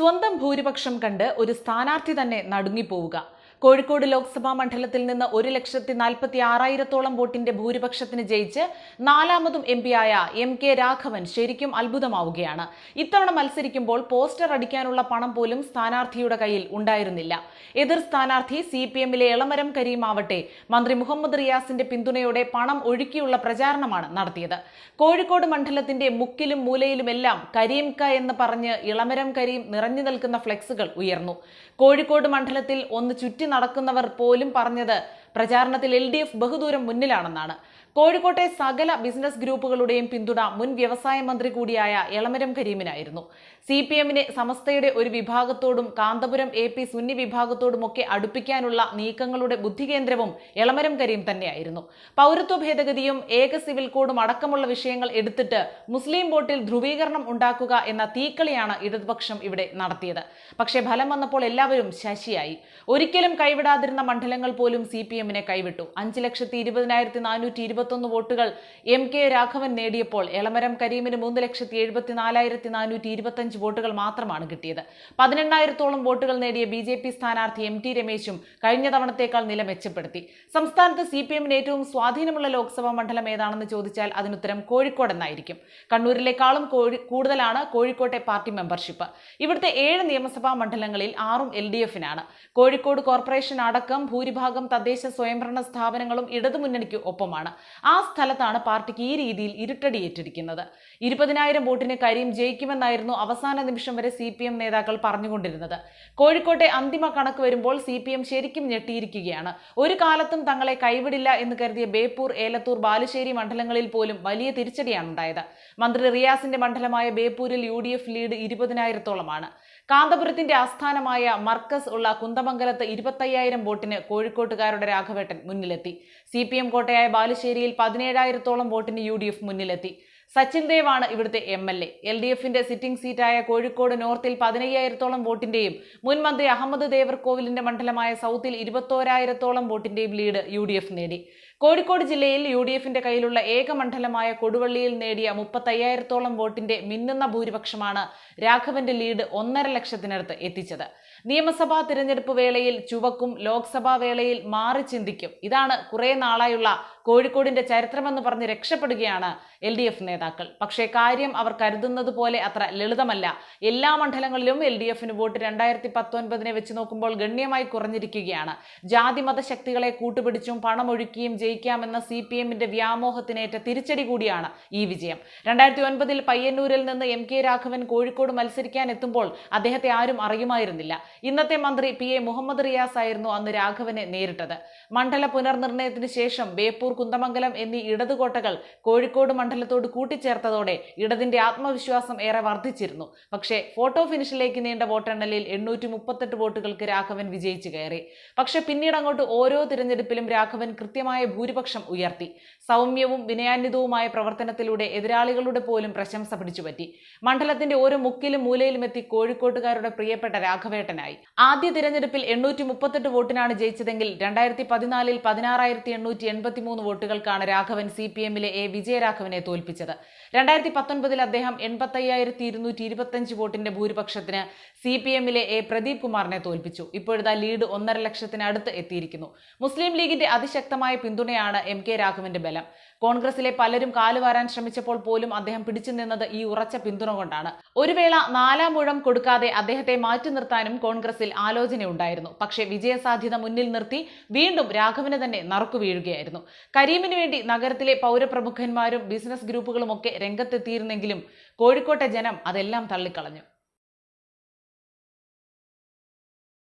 സ്വന്തം ഭൂരിപക്ഷം കണ്ട് ഒരു സ്ഥാനാർത്ഥി തന്നെ നടുങ്ങിപ്പോവുക. കോഴിക്കോട് ലോക്സഭാ മണ്ഡലത്തിൽ നിന്ന് ഒരു ലക്ഷത്തി നാൽപ്പത്തി ആറായിരത്തോളം വോട്ടിന്റെ ഭൂരിപക്ഷത്തിന് ജയിച്ച് നാലാമതും എം പിയായ എം കെ രാഘവൻ ശരിക്കും അത്ഭുതമാവുകയാണ്. ഇത്തവണ മത്സരിക്കുമ്പോൾ പോസ്റ്റർ അടിക്കാനുള്ള പണം പോലും സ്ഥാനാർത്ഥിയുടെ കയ്യിൽ ഉണ്ടായിരുന്നില്ല. എതിർ സ്ഥാനാർത്ഥി സി പി എമ്മിലെ ഇളമരം കരീമാവട്ടെ മന്ത്രി മുഹമ്മദ് റിയാസിന്റെ പിന്തുണയോടെ പണം ഒഴുക്കിയുള്ള പ്രചാരണമാണ് നടത്തിയത്. കോഴിക്കോട് മണ്ഡലത്തിന്റെ മുക്കിലും മൂലയിലുമെല്ലാം കരീം ക എന്ന് പറഞ്ഞ് ഇളമരം കരീം നിറഞ്ഞു നിൽക്കുന്ന ഫ്ലെക്സുകൾ ഉയർന്നു. കോഴിക്കോട് മണ്ഡലത്തിൽ ഒന്ന് ചുറ്റി നടക്കുന്നവർ പോലും പറഞ്ഞത് പ്രചാരണത്തിൽ എൽ ഡി എഫ് ബഹുദൂരം മുന്നിലാണെന്നാണ്. കോഴിക്കോട്ടെ സകല ബിസിനസ് ഗ്രൂപ്പുകളുടെയും പിന്തുണ മുൻ വ്യവസായ മന്ത്രി കൂടിയായ എളമരം കരീമിനായിരുന്നു. സി പി എമ്മിനെ സമസ്തയുടെ ഒരു വിഭാഗത്തോടും കാന്തപുരം എ പി സുന്നി വിഭാഗത്തോടുമൊക്കെ അടുപ്പിക്കാനുള്ള നീക്കങ്ങളുടെ ബുദ്ധികേന്ദ്രവും എളമരം കരീം തന്നെയായിരുന്നു. പൗരത്വ ഭേദഗതിയും ഏക സിവിൽ കോഡും അടക്കമുള്ള വിഷയങ്ങൾ എടുത്തിട്ട് മുസ്ലിം വോട്ടിൽ ധ്രുവീകരണം ഉണ്ടാക്കുക എന്ന തീക്കളിയാണ് ഇടതുപക്ഷം ഇവിടെ നടത്തിയത്. പക്ഷേ ഫലം വന്നപ്പോൾ എല്ലാവരും ശശിയായി. ഒരിക്കലും കൈവിടാതിരുന്ന മണ്ഡലങ്ങൾ പോലും സി പി എമ്മിനെ കൈവിട്ടു. അഞ്ച് ലക്ഷത്തി ഇരുപതിനായിരത്തി നാനൂറ്റി ഇരുപത്തൊന്ന് വോട്ടുകൾ എം കെ രാഘവൻ നേടിയപ്പോൾ എളമരം കരീമിന് മൂന്ന് ലക്ഷത്തി എഴുപത്തി നാലായിരത്തി നാനൂറ്റി ഇരുപത്തഞ്ച് വോട്ടുകൾ മാത്രമാണ് കിട്ടിയത്. പതിനെണ്ണായിരത്തോളം വോട്ടുകൾ നേടിയ ബി ജെ പി സ്ഥാനാർത്ഥി എം ടി രമേശും കഴിഞ്ഞ തവണത്തേക്കാൾ നില മെച്ചപ്പെടുത്തി. സംസ്ഥാനത്ത് സി പി എമ്മിന് ഏറ്റവും സ്വാധീനമുള്ള ലോക്സഭാ മണ്ഡലം ഏതാണെന്ന് ചോദിച്ചാൽ അതിനുത്തരം കോഴിക്കോട് എന്നായിരിക്കും. കണ്ണൂരിലേക്കാളും കൂടുതലാണ് കോഴിക്കോട്ടെ പാർട്ടി മെമ്പർഷിപ്പ്. ഇവിടുത്തെ ഏഴ് നിയമസഭാ മണ്ഡലങ്ങളിൽ ആറും എൽ ഡി എഫിനാണ്. കോഴിക്കോട് കോർപ്പറേഷൻ അടക്കം ഭൂരിഭാഗം തദ്ദേശ സ്വയംഭരണ സ്ഥാപനങ്ങളും ഇടതുമുന്നണിക്ക് ഒപ്പമാണ്. ആ സ്ഥലത്താണ് പാർട്ടിക്ക് ഈ രീതിയിൽ ഇരുട്ടടി ഇരുട്ടടിയേറ്റിരിക്കുന്നത് ഇരുപതിനായിരം വോട്ടിന് കരീം ജയിക്കുമെന്നായിരുന്നു അവസാന നിമിഷം വരെ സി പി എം നേതാക്കൾ പറഞ്ഞുകൊണ്ടിരുന്നത്. കോഴിക്കോട്ടെ അന്തിമ കണക്ക് വരുമ്പോൾ സി പി എം ശരിക്കും ഞെട്ടിയിരിക്കുകയാണ്. ഒരു കാലത്തും തങ്ങളെ കൈവിടില്ല എന്ന് കരുതിയ ബേപ്പൂർ ഏലത്തൂർ ബാലുശ്ശേരി മണ്ഡലങ്ങളിൽ പോലും വലിയ തിരിച്ചടിയാണ് ഉണ്ടായത് മന്ത്രി റിയാസിന്റെ മണ്ഡലമായ ബേപ്പൂരിൽ യു ലീഡ് ഇരുപതിനായിരത്തോളമാണ്. കാന്തപുരത്തിന്റെ ആസ്ഥാനമായ മർക്കസ് ഉള്ള കുന്തമംഗലത്ത് ഇരുപത്തയ്യായിരം വോട്ടിന് കോഴിക്കോട്ടുകാരുടെ രാഘവേട്ടൻ മുന്നിലെത്തി. സി കോട്ടയായ ബാലുശ്ശേരിയിൽ പതിനേഴായിരത്തോളം വോട്ടിന് യു മുന്നിലെത്തി. സച്ചിൻ ദേവ് ആണ് ഇവിടുത്തെ M L A. L D എഫിന്റെ സിറ്റിംഗ് സീറ്റായ കോഴിക്കോട് നോർത്തിൽ പതിനയ്യായിരത്തോളം വോട്ടിന്റെയും മുൻ മന്ത്രി അഹമ്മദ് ദേവർകോവിലിന്റെ മണ്ഡലമായ സൗത്തിൽ ഇരുപത്തോരായിരത്തോളം വോട്ടിന്റെയും ലീഡ് യു ഡി എഫ് നേടി. കോഴിക്കോട് ജില്ലയിൽ യു ഡി എഫിന്റെ കയ്യിലുള്ള ഏക മണ്ഡലമായ കൊടുവള്ളിയിൽ നേടിയ മുപ്പത്തയ്യായിരത്തോളം വോട്ടിന്റെ മിന്നുന്ന ഭൂരിപക്ഷമാണ് രാഘവന്റെ ലീഡ് ഒന്നര ലക്ഷത്തിനടുത്ത് എത്തിച്ചത്. നിയമസഭാ തിരഞ്ഞെടുപ്പ് വേളയിൽ ചുവക്കും ലോക്സഭാ വേളയിൽ മാറി ചിന്തിക്കും. ഇതാണ് കുറെ നാളായുള്ള കോഴിക്കോടിന്റെ ചരിത്രമെന്ന് പറഞ്ഞ് രക്ഷപ്പെടുകയാണ് എൽ ഡി എഫ് നേതാക്കൾ. പക്ഷേ കാര്യം അവർ കരുതുന്നത് പോലെ അത്ര ലളിതമല്ല. എല്ലാ മണ്ഡലങ്ങളിലും എൽ ഡി എഫിന് വോട്ട് രണ്ടായിരത്തി പത്തൊൻപതിനെ വെച്ച് നോക്കുമ്പോൾ ഗണ്യമായി കുറഞ്ഞിരിക്കുകയാണ്. ജാതി മതശക്തികളെ കൂട്ടുപിടിച്ചും പണമൊഴുക്കിയും ജയിക്കാമെന്ന സി പി എമ്മിന്റെ വ്യാമോഹത്തിനേറ്റ തിരിച്ചടി കൂടിയാണ് ഈ വിജയം. രണ്ടായിരത്തി ഒൻപതിൽ പയ്യന്നൂരിൽ നിന്ന് എം കെ രാഘവൻ കോഴിക്കോട് മത്സരിക്കാൻ എത്തുമ്പോൾ അദ്ദേഹത്തെ ആരും അറിയുമായിരുന്നില്ല. ഇന്നത്തെ മന്ത്രി പി എ മുഹമ്മദ് റിയാസ് ആയിരുന്നു അന്ന് രാഘവനെ നേരിട്ടത്. മണ്ഡല പുനർനിർണയത്തിന് ശേഷം ബേപ്പൂർ കുന്തമംഗലം എന്നീ ഇടതുകോട്ടകൾ കോഴിക്കോട് മണ്ഡലത്തോട് കൂട്ടിച്ചേർത്തതോടെ ഇടതിന്റെ ആത്മവിശ്വാസം ഏറെ വർദ്ധിച്ചിരുന്നു. പക്ഷേ ഫോട്ടോ ഫിനിഷിലേക്ക് നീണ്ട വോട്ടെണ്ണലിൽ എണ്ണൂറ്റി മുപ്പത്തെട്ട് വോട്ടുകൾക്ക് രാഘവൻ വിജയിച്ചു കയറി. പക്ഷെ പിന്നീട് അങ്ങോട്ട് ഓരോ തിരഞ്ഞെടുപ്പിലും രാഘവൻ കൃത്യമായ ഭൂരിപക്ഷം ഉയർത്തി. സൗമ്യവും വിനയാന്വിതവുമായ പ്രവർത്തനത്തിലൂടെ എതിരാളികളുടെ പോലും പ്രശംസ പിടിച്ചുപറ്റി. മണ്ഡലത്തിന്റെ ഓരോ മുക്കിലും മൂലയിലും എത്തി കോഴിക്കോട്ടുകാരുടെ പ്രിയപ്പെട്ട രാഘവേട്ടനായി. ആദ്യ തിരഞ്ഞെടുപ്പിൽ എണ്ണൂറ്റി മുപ്പത്തെട്ട് വോട്ടിനാണ് ജയിച്ചതെങ്കിൽ രണ്ടായിരത്തി പതിനാലിൽ പതിനാറായിരത്തി എണ്ണൂറ്റി എൺപത്തി മൂന്ന് വോട്ടുകൾക്കാണ് രാഘവൻ സി പി എമ്മിലെ എ വിജയരാഘവനെ തോൽപ്പിച്ചത്. രണ്ടായിരത്തി പത്തൊൻപതിൽ അദ്ദേഹം എൺപത്തയ്യായിരത്തി ഇരുന്നൂറ്റി ഇരുപത്തഞ്ച് വോട്ടിന്റെ ഭൂരിപക്ഷത്തിന് സി പി എമ്മിലെ എ പ്രദീപ് കുമാറിനെ തോൽപ്പിച്ചു. ഇപ്പോഴത്തെ ലീഡ് ഒന്നര ലക്ഷത്തിനടുത്ത് എത്തിയിരിക്കുന്നു. മുസ്ലിം ലീഗിന്റെ അതിശക്തമായ പിന്തുണയാണ് എം കെ രാഘവന്റെ ബലം. കോൺഗ്രസിലെ പലരും കാലുവാരാൻ ശ്രമിച്ചപ്പോൾ പോലും അദ്ദേഹം പിടിച്ചു നിന്നത് ഈ ഉറച്ച പിന്തുണ കൊണ്ടാണ്. ഒരു വേള നാലാം മുഴം കൊടുക്കാതെ അദ്ദേഹത്തെ മാറ്റി നിർത്താനും കോൺഗ്രസിൽ ആലോചനയുണ്ടായിരുന്നു. പക്ഷേ വിജയസാധ്യത മുന്നിൽ നിർത്തി വീണ്ടും രാഘവന് തന്നെ നറുക്കു വീഴുകയായിരുന്നു. കരീമിന് വേണ്ടി നഗരത്തിലെ പൗരപ്രമുഖന്മാരും ബിസിനസ് ഗ്രൂപ്പുകളുമൊക്കെ രംഗത്തെത്തിയിരുന്നെങ്കിലും കോഴിക്കോട്ടെ ജനം അതെല്ലാം തള്ളിക്കളഞ്ഞു.